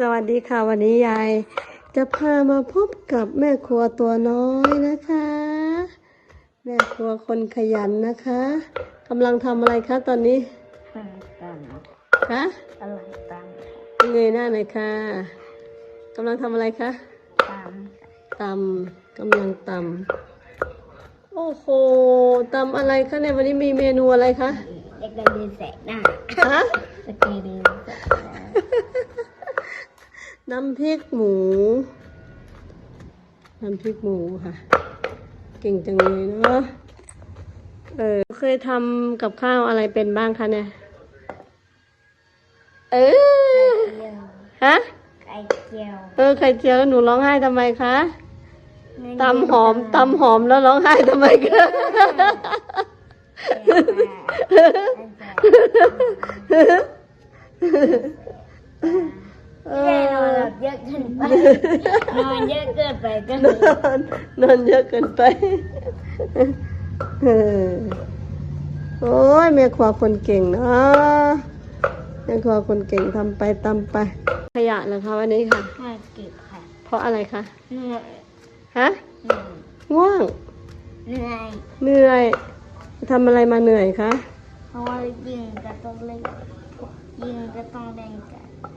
สวัสดีค่ะ วันนี้ยายจะพามาพบกับแม่ครัวตัวน้อยนะคะ แม่ครัวคนขยันนะคะกำลังทำอะไรคะตอนนี้ตังคะอะไรตังเงยหน้าหน่อยค่ะกำลังทำอะไรคะตังตำกำลังตำโอ้โหตำอะไรคะเนี่ยวันนี้มีเมนูอะไรคะเด็กเดินแสกหน้าฮะสเกเดินแสกห น้าน้ำพริกหมู น้ำพริกหมูค่ะ เก่งจังเลยเนาะ เออ เคยทำกับข้าวอะไรเป็นบ้างคะเนี่ย เออเจียวฮะ ไข่เจียว เออ ไข่เจียวแล้วหนูร้องไห้ทำไมคะตำหอมตำหอมแล้วร้องไห้ทำไมคะ เออนอนหลับเยอะเกินไป นอนเยอะเกินไปก็นเลยอนนอนเยอะเกินไปเออโอ้ยแม่ครัวคนเก่งเนาะแม่ครัวคนเก่งทำไปทำไป ขยะเหรอคะวันนี้ค่ะมาเก็บค่ะ เพราะอะไรคะเหนื่อยฮะเหนื่อยง่วง เหนื่อย เหนื่อยทำอะไรมาเหนื่อยคะเพราะว่ายิงก็ต้องเล่นยิงก็ต้องเล่นกัน